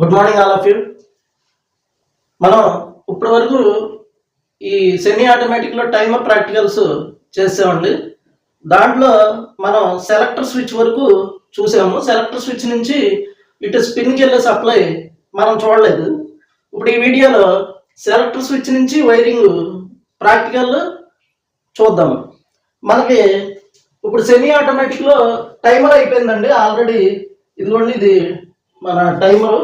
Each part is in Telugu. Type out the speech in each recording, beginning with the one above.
Good morning all of you. మనం ఇప్పటి వరకు ఈ సెమీ ఆటోమేటిక్లో టైమర్ ప్రాక్టికల్స్ చేసామండి దాంట్లో మనం సెలెక్టర్ స్విచ్ వరకు చూసాము. సెలెక్టర్ స్విచ్ నుంచి ఇటు స్పిన్కి వెళ్ళే సప్లై మనం చూడలేదు. ఇప్పుడు ఈ వీడియోలో సెలెక్టర్ స్విచ్ నుంచి వైరింగ్ ప్రాక్టికల్ చూద్దాం. మనకి ఇప్పుడు సెమీ ఆటోమేటిక్లో టైమర్ అయిపోయిందండి. ఆల్రెడీ ఇదిగోండి ఇది మన టైమరు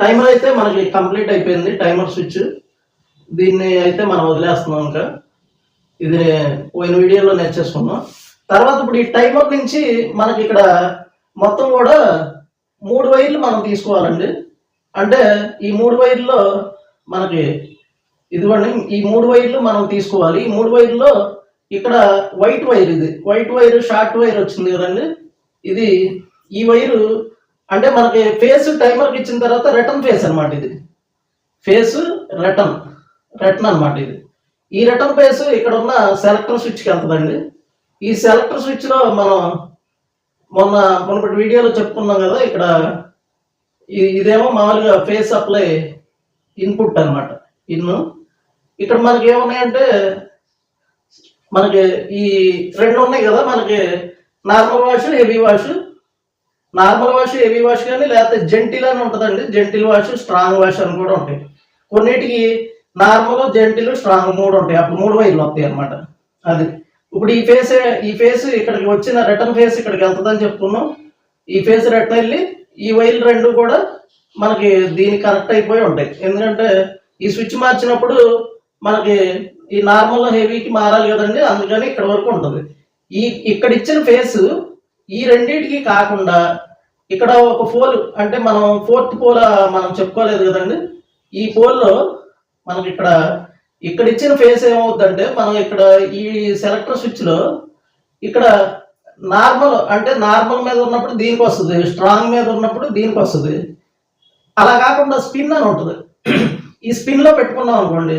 టైమర్ అయితే మనకి కంప్లీట్ అయిపోయింది. టైమర్ స్విచ్ దీన్ని అయితే మనం వదిలేస్తున్నాం ఇంకా. ఇది పోయిన వీడియోలో నేర్చేసుకున్నాం తర్వాత ఇప్పుడు ఈ టైమర్ నుంచి మనకి ఇక్కడ మొత్తం కూడా మూడు వైర్లు మనం తీసుకోవాలండి. అంటే ఈ మూడు వైర్లో మనకి ఇదిగోండి ఈ మూడు వైర్లు మనం తీసుకోవాలి. ఈ మూడు వైర్లో ఇక్కడ వైట్ వైర్ ఇది. వైట్ వైర్ షార్ట్ వైర్ వచ్చింది కదండి. ఇది ఈ వైరు అంటే మనకి ఫేస్ టైమర్కి ఇచ్చిన తర్వాత రిటర్న్ ఫేస్ అనమాట ఇది. ఫేస్ రిటర్న్ రిటర్న్ అనమాట ఇది. ఈ రిటర్న్ ఫేస్ ఇక్కడ ఉన్న సెలెక్టర్ స్విచ్కి వెళ్తుందండి. ఈ సెలెక్టర్ స్విచ్లో మనం మొన్న మునపటి వీడియోలో చెప్పుకున్నాం కదా ఇక్కడ ఇదేమో మామూలుగా ఫేస్ అప్లై ఇన్పుట్ అనమాట ఇన్ ఇక్కడ మనకి ఏమున్నాయంటే మనకి ఈ రెండు ఉన్నాయి కదా మనకి normal wash heavy wash normal wash heavy wash కానీ లేకపోతే జెంటిల్ అని ఉంటుందండి. జెంటిల్ వాష్ స్ట్రాంగ్ వాష్ అని కూడా ఉంటాయి. కొన్నిటికి నార్మల్ జెంటిల్ స్ట్రాంగ్ మూడు ఉంటాయి. అప్పుడు మూడు వైర్లు వస్తాయి అన్నమాట. అది. ఇప్పుడు ఈ ఫేస్ ఈ ఫేస్ ఇక్కడికి వచ్చిన రిటర్న్ ఫేస్ ఇక్కడికి వెళ్తుందని చెప్పుకున్నాం. ఈ ఫేస్ రిటర్న్ వెళ్ళి ఈ వైర్లు రెండు కూడా మనకి దీనికి కనెక్ట్ అయిపోయి ఉంటాయి. ఎందుకంటే ఈ స్విచ్ మార్చినప్పుడు మనకి ఈ నార్మల్ హెవీకి మారాలి కదండి. అందుకని ఇక్కడ వరకు ఉంటుంది. ఈ ఇక్కడ ఇచ్చిన ఫేస్ ఈ రెండింటికి కాకుండా ఇక్కడ ఒక పోల్ అంటే మనం ఫోర్త్ పోల్ మనం చెప్పుకోలేదు కదండి. ఈ పోల్లో మనకి ఇక్కడ ఇక్కడ ఇచ్చిన ఫేస్ ఏమవుతుందంటే మనం ఇక్కడ ఈ సెలెక్టర్ స్విచ్లో ఇక్కడ నార్మల్ అంటే నార్మల్ మీద ఉన్నప్పుడు దీనికి వస్తుంది స్ట్రాంగ్ మీద ఉన్నప్పుడు దీనికి వస్తుంది. అలా కాకుండా స్పిన్ అని ఉంటుంది. ఈ స్పిన్లో పెట్టుకున్నాం అనుకోండి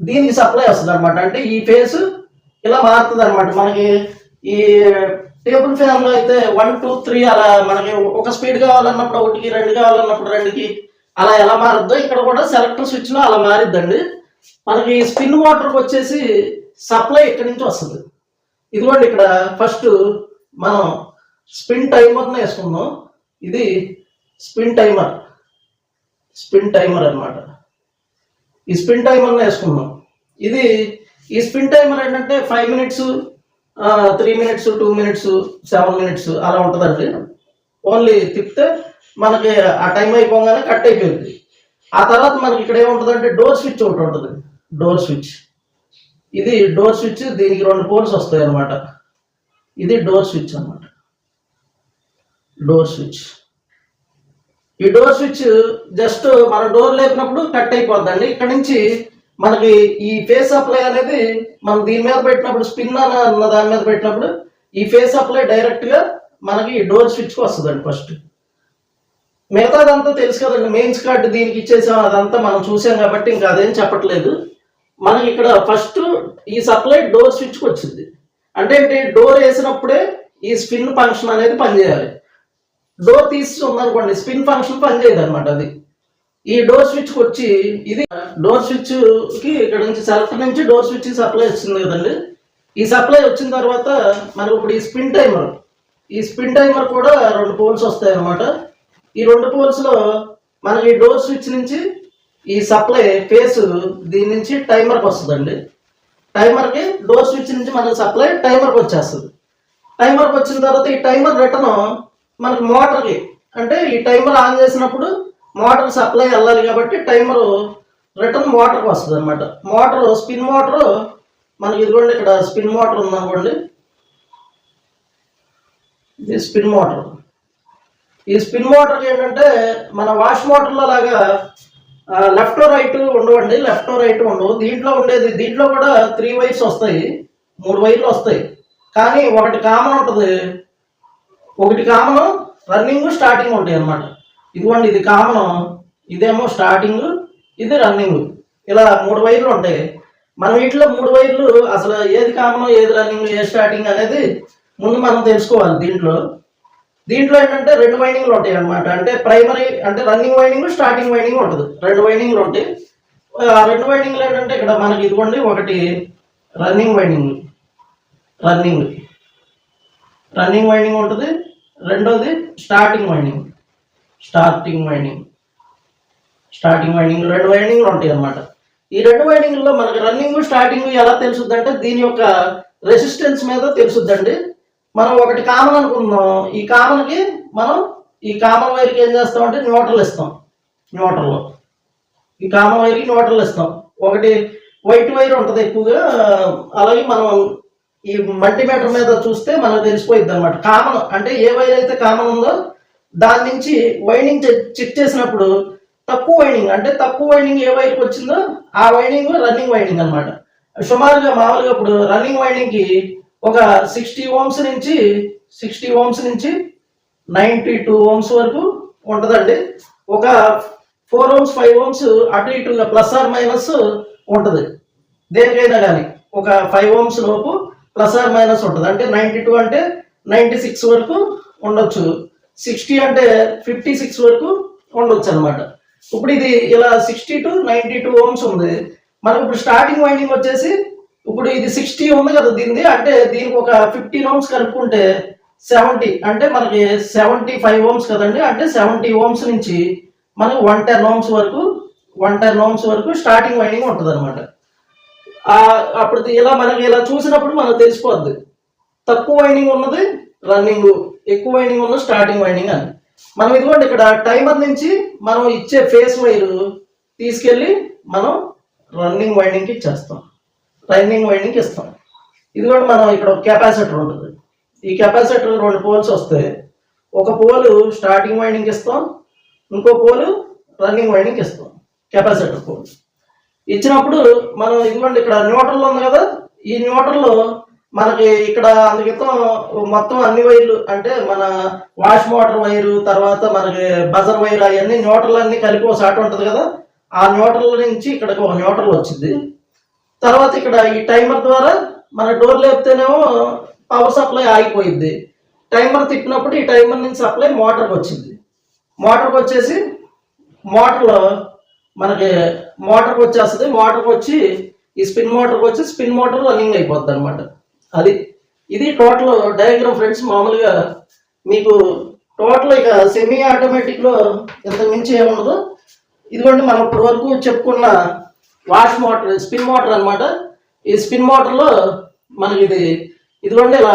దీనికి సప్లై వస్తుంది అనమాట అంటే ఈ ఫేస్ ఇలా మారుతుంది అనమాట మనకి ఈ టేబుల్ ఫ్యాన్లో అయితే వన్ టూ త్రీ అలా మనకి ఒక స్పీడ్ కావాలన్నప్పుడు ఒకటికి రెండు కావాలన్నప్పుడు రెండుకి అలా ఎలా మారుద్దో ఇక్కడ కూడా సెలెక్టర్ స్విచ్లో అలా మారిద్దండి. మనకి స్పిన్ మోటార్కి వచ్చేసి సప్లై ఇక్కడి నుంచి వస్తుంది? ఇదిగోండి ఇక్కడ ఫస్ట్ మనం స్పిన్ టైమర్ని వేసుకుందాం. ఇది స్పిన్ టైమర్ స్పిన్ టైమర్ అన్నమాట. ఈ స్పిన్ టైమర్ని వేసుకుందాం. ఇది ఈ స్పిన్ టైమర్ ఏంటంటే five minutes three minutes two minutes seven minutes అలా ఉంటుందండి. ఓన్లీ తిప్పితే మనకి ఆ టైం అయిపోగానే కట్ అయిపోయింది. ఆ తర్వాత మనకి ఇక్కడ ఏముంటుందంటే డోర్ స్విచ్ ఒకటి ఉంటుంది. డోర్ స్విచ్ ఇది డోర్ స్విచ్ దీనికి రెండు పోల్స్ వస్తాయి అన్నమాట ఇది డోర్ స్విచ్ అనమాట డోర్ స్విచ్ ఈ డోర్ స్విచ్ జస్ట్ మన డోర్ లేపినప్పుడు కట్ అయిపోద్దండి. ఇక్కడ నుంచి మనకి ఈ ఫేస్ అప్లై అనేది మనం దీని మీద పెట్టినప్పుడు స్పిన్ అన్న దాని మీద పెట్టినప్పుడు ఈ ఫేస్ అప్లై డైరెక్ట్గా మనకి డోర్ స్విచ్ వస్తుందండి ఫస్ట్ మిగతాదంతా తెలుసు కదండి మెయిన్స్ కార్డు దీనికి ఇచ్చేసాం అదంతా మనం చూసాం కాబట్టి ఇంకా అదేం చెప్పట్లేదు. మనకి ఇక్కడ ఫస్ట్ ఈ సప్లై డోర్ స్విచ్కి వచ్చింది. అంటే ఏంటి డోర్ వేసినప్పుడే ఈ స్పిన్ ఫంక్షన్ అనేది పనిచేయాలి. డోర్ తీసి ఉందనుకోండి స్పిన్ ఫంక్షన్ పనిచేయదు అనమాట అది. ఈ డోర్ స్విచ్ వచ్చి ఇది డోర్ స్విచ్కి ఇక్కడ నుంచి సెల్ఫ్ నుంచి డోర్ స్విచ్ సప్లై వచ్చింది కదండి. ఈ సప్లై వచ్చిన తర్వాత మనకు ఇప్పుడు ఈ స్పిన్ టైమర్ ఈ స్పిన్ టైమర్ కూడా రెండు పోల్స్ వస్తాయి అన్నమాట ఈ రెండు పోల్స్లో మనకి డోర్ స్విచ్ నుంచి ఈ సప్లై ఫేస్ దీని నుంచి టైమర్కి వస్తుందండి. టైమర్కి డోర్ స్విచ్ నుంచి మనకి సప్లై టైమర్కి వచ్చేస్తుంది. టైమర్కి వచ్చిన తర్వాత ఈ టైమర్ రిటర్న్ మనకి మోటార్కి అంటే ఈ టైమర్ ఆన్ చేసినప్పుడు మోటార్ సప్లై వెళ్ళాలి కాబట్టి టైమర్ రిటర్న్ మోటార్కి వస్తుంది అనమాట మోటార్ స్పిన్ మోటార్ మనకి ఇదిగోండి ఇక్కడ స్పిన్ మోటార్ ఉందనుకోండి ఇది స్పిన్ మోటార్. ఈ స్పిన్ మోటార్ ఏంటంటే మన వాష్ మోటార్లో లాగా లెఫ్ట్ రైట్ ఉండవండి లెఫ్ట్ రైట్ ఉండవు. దీంట్లో ఉండేది దీంట్లో కూడా త్రీ వైర్స్ వస్తాయి మూడు వైర్లు వస్తాయి. కానీ ఒకటి కామన్ ఉంటుంది. ఒకటి కామన్ రన్నింగ్ స్టార్టింగ్ ఉంటాయి అన్నమాట ఇదిగోండి ఇది కామన్ ఇదేమో స్టార్టింగ్ ఇది రన్నింగ్ ఇలా మూడు వైర్లు ఉంటాయి. మన వీటిలో మూడు వైర్లు అసలు ఏది కామన్ ఏది రన్నింగ్ ఏ స్టార్టింగ్ అనేది ముందు మనం తెలుసుకోవాలి దీంట్లో. దీంట్లో ఏంటంటే రెండు వైండింగ్లు ఉంటాయి అనమాట అంటే ప్రైమరీ అంటే రన్నింగ్ వైండింగ్ స్టార్టింగ్ వైండింగ్ ఉంటుంది. రెండు వైండింగ్లు ఉంటాయి. ఆ రెండు వైండింగ్లు ఏంటంటే ఇక్కడ మనకి ఇదిగోండి ఒకటి running winding running running winding ఉంటుంది. రెండోది starting winding starting winding starting winding రెండు వైండింగ్లు ఉంటాయి అన్నమాట. ఈ రెండు వైండింగ్లో మనకి రన్నింగ్ స్టార్టింగ్ ఎలా తెలుసుద్ది అంటే దీని యొక్క రెసిస్టెన్స్ మీద తెలుసుద్దండి. మనం ఒకటి కామన్ అనుకుందాం ఈ కామన్కి మనం ఈ కామన్ వైర్కి ఏం చేస్తామంటే న్యూట్రల్ ఇస్తాం. న్యూటర్లో ఈ కామన్ వైర్కి న్యూట్రల్ ఇస్తాం. ఒకటి వైట్ వైర్ ఉంటుంది ఎక్కువగా. అలాగే మనం ఈ మల్టీమీటర్ మీద చూస్తే మనకు తెలిసిపోయింది అనమాట కామన్ అంటే ఏ వైర్ అయితే కామన్ ఉందో దాని నుంచి వైండింగ్ చెక్ చేసినప్పుడు తక్కువ వైండింగ్ అంటే తక్కువ వైండింగ్ ఏ వైర్కి వచ్చిందో ఆ వైండింగ్ రన్నింగ్ వైండింగ్ అన్నమాట. సుమారుగా మామూలుగా ఇప్పుడు రన్నింగ్ వైండింగ్కి ఒక సిక్స్టీ ఓమ్స్ నుంచి సిక్స్టీ ఓమ్స్ నుంచి నైంటీ టూ ఓమ్స్ వరకు ఉంటుందండి. ఒక ఫోర్ ఓమ్స్ ఫైవ్ ఓమ్స్ అటు ఇటుగా ప్లస్ ఆర్ మైనస్ ఉంటుంది. దేనికైనా కానీ ఒక ఫైవ్ ఓమ్స్ లోపు ప్లస్ ఆర్ మైనస్ ఉంటుంది. అంటే నైంటీ టూ అంటే నైంటీ సిక్స్ వరకు ఉండొచ్చు. సిక్స్టీ అంటే ఫిఫ్టీ సిక్స్ వరకు ఉండొచ్చు అనమాట ఇప్పుడు ఇది ఇలా sixty to ninety two ohms ఉంది. మనకు ఇప్పుడు స్టార్టింగ్ వైండింగ్ వచ్చేసి ఇప్పుడు ఇది సిక్స్టీ ఉంది కదా దీనిది అంటే దీనికి ఒక ఫిఫ్టీన్ ఓమ్స్ కలుపుకుంటే సెవెంటీ అంటే మనకి సెవెంటీ ఫైవ్ ఓమ్స్ కదండి అంటే సెవెంటీ ఓమ్స్ నుంచి మనకు వన్ టెన్ ఓమ్స్ వరకు వన్ టెన్ ఓమ్స్ వరకు స్టార్టింగ్ వైండింగ్ ఉంటుంది అనమాట అప్పుడు ఇలా మనకి ఇలా చూసినప్పుడు మనకు తెలిసిపోద్ది. తక్కువ వైండింగ్ ఉన్నది రన్నింగ్. ఎక్కువ వైండింగ్ ఉన్న స్టార్టింగ్ వైండింగ్ అని. మనం ఇదిగోండి ఇక్కడ టైమర్ నుంచి మనం ఇచ్చే ఫేస్ వైర్ తీసుకెళ్ళి మనం రన్నింగ్ వైండింగ్కి ఇచ్చేస్తాం. రన్నింగ్ వైండింగ్కి ఇస్తాం. ఇది కూడా మనం ఇక్కడ ఒక కెపాసిటర్ ఉంటుంది. ఈ కెపాసిటర్ రెండు పోల్స్ వస్తాయి ఒక పోలు స్టార్టింగ్ వైండింగ్కి ఇస్తాం ఇంకో పోలు రన్నింగ్ వైండింగ్కి ఇస్తాం. Capacitor pole. ఇచ్చినప్పుడు మనం ఇదిగోండి ఇక్కడ న్యూట్రల్ ఉంది కదా ఈ న్యూట్రల్లో మనకి ఇక్కడ అందుకితం మొత్తం అన్ని వైర్లు అంటే మన వాష్ మోటార్ వైరు తర్వాత మనకి బజర్ వైర్ అవన్నీ న్యూట్రల్ అన్ని కలిపి ఒక సాట ఉంటుంది కదా ఆ న్యూట్రల్ నుంచి ఇక్కడికి ఒక న్యూట్రల్ వచ్చింది. తర్వాత ఇక్కడ ఈ టైమర్ ద్వారా మన డోర్ లేపితేనేమో పవర్ సప్లై ఆగిపోయింది టైమర్ తిప్పినప్పుడు ఈ టైమర్ నుంచి సప్లై మోటార్కి వచ్చింది. మోటార్కి వచ్చేసి మోటార్లో మనకి మోటార్కి వచ్చేస్తుంది. మోటార్కి వచ్చి ఈ స్పిన్ మోటార్కి వచ్చి స్పిన్ మోటార్ రన్నింగ్ అయిపోద్ది అనమాట అది ఇది టోటల్ డయాగ్రామ్ ఫ్రెండ్స్ మామూలుగా మీకు టోటల్ ఇక సెమీ ఆటోమేటిక్లో ఎంత మించి ఏముండదు ఇదిగోండి మనం ఇప్పటి వరకు చెప్పుకున్న వాష్ మోటార్ స్పిన్ మోటార్ అన్నమాట. ఈ స్పిన్ మోటార్లో మనకి ఇది ఇదిగోండి ఇలా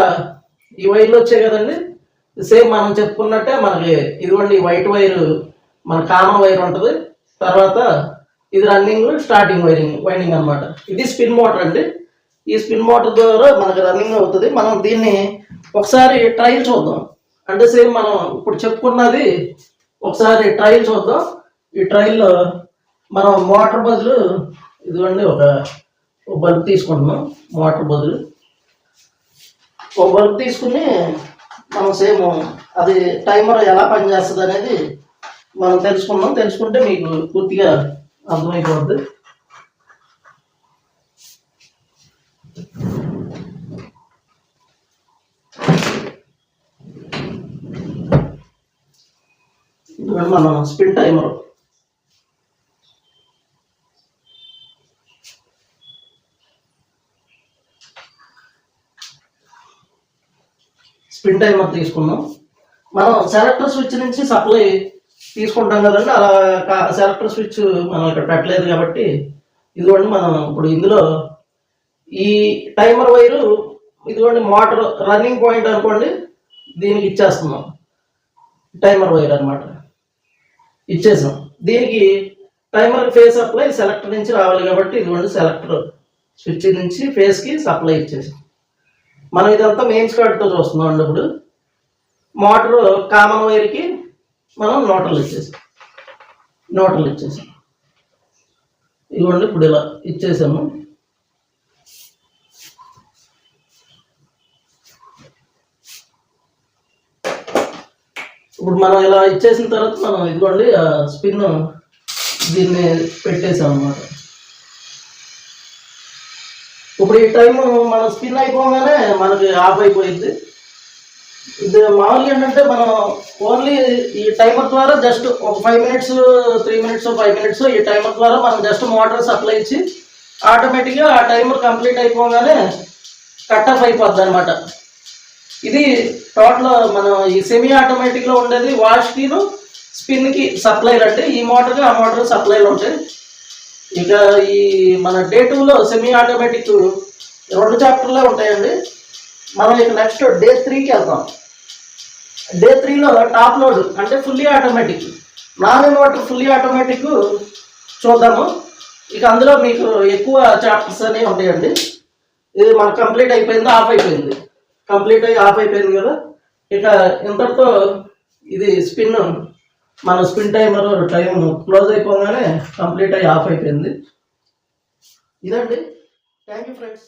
ఈ వైర్లు వచ్చాయి కదండి. సేమ్ మనం చెప్పుకున్నట్టే మనకి ఇదిగోండి వైట్ వైర్ మన కామన్ వైర్ ఉంటుంది. తర్వాత ఇది రన్నింగ్ స్టార్టింగ్ వైరింగ్ వైండింగ్ అన్నమాట. ఇది స్పిన్ మోటార్ అండి. ఈ స్పిన్ మోటార్ ద్వారా మనకి రన్నింగ్ అవుతుంది. మనం దీన్ని ఒకసారి ట్రయల్ చూద్దాం. అంటే సేమ్ మనం ఇప్పుడు చెప్పుకున్నది ఒకసారి ట్రయల్ చూద్దాం. ఈ ట్రయల్లో మనం మోటార్ బదులు ఇదిగోండి ఒక బల్బ్ తీసుకుంటున్నాం. మోటార్ బదులు ఒక బల్బ్ తీసుకుని మనం సేమ్ అది టైమర్ ఎలా పనిచేస్తుంది అనేది మనం తెలుసుకుందాం తెలుసుకుంటే మీకు పూర్తిగా అర్థమైపోతుంది ఇదిగోండి మనం స్పిన్ టైమర్ స్పిన్ టైమర్ తీసుకున్నాం మనం సెలెక్టర్ స్విచ్ నుంచి సప్లై తీసుకుంటాం కదండి అలా సెలెక్టర్ స్విచ్ మనం ఇక్కడ పెట్టలేదు కాబట్టి ఇదిగోండి మనం ఇప్పుడు ఇందులో ఈ టైమర్ వైరు ఇదిగోండి మోటార్ రన్నింగ్ పాయింట్ అనుకోండి దీనికి ఇచ్చేస్తున్నాం. టైమర్ వైర్ అన్నమాట. ఇచ్చేసాం. దీనికి టైమర్ ఫేస్ సప్లై సెలెక్టర్ నుంచి రావాలి కాబట్టి ఇదిగోండి సెలెక్టర్ స్విచ్ నుంచి ఫేస్కి సప్లై ఇచ్చేసాం. మనం ఇదంతా మెయిన్స్ కార్డ్తో చూస్తున్నాం అండి ఇప్పుడు. మోటార్ కామన్ వైర్కి మనం నోటర్లు ఇచ్చేసాం. నోటర్లు ఇచ్చేసాం. ఇదిగోండి ఇప్పుడు ఇలా ఇచ్చేసాము. ఇప్పుడు మనం ఇలా ఇచ్చేసిన తర్వాత మనం ఇదిగోండి ఆ స్పిన్ దీన్ని పెట్టేసాం అన్నమాట ఇప్పుడు ఈ టైం మన స్పిన్ అయిపోగానే మనకి ఆఫ్ అయిపోయింది. ఇది మామూలుగా ఏంటంటే మనం ఓన్లీ ఈ టైమర్ ద్వారా జస్ట్ ఒక five minutes three minutes five minutes ఈ టైమర్ ద్వారా మనం జస్ట్ మోటార్ సప్లై ఇచ్చి ఆటోమేటిక్గా ఆ టైమర్ కంప్లీట్ అయిపోగానే కట్ ఆఫ్ అయిపోద్ది అనమాట ఇది టోటల్ మనం ఈ సెమీ ఆటోమేటిక్లో ఉండేది వాష్కిను స్పిన్కి సప్లైలు అంటే ఈ మోటార్ ఆ మోటార్ సప్లైలు ఉంటాయి. ఇక ఈ మన డే టూలో సెమీ ఆటోమేటిక్ రెండు చాప్టర్లే ఉంటాయండి. మనం ఇక నెక్స్ట్ డే త్రీకి వెళ్తాం. డే త్రీలో టాప్ లోడ్ అంటే fully automatic non inverter fully automatic చూద్దాము. ఇక అందులో మీకు ఎక్కువ చాప్టర్స్ అనేవి ఉంటాయండి. ఇది మనకు కంప్లీట్ అయిపోయింది ఆఫ్ అయిపోయింది. కంప్లీట్ అయ్యి ఆఫ్ అయిపోయింది కదా. ఇక ఇంతటితో ఇది స్పిన్ మన స్పిన్ టైమర్ టైం క్లోజ్ అయిపోగానే కంప్లీట్ అయ్యి ఆఫ్ అయిపోయింది. ఇదండి. Thank you friends.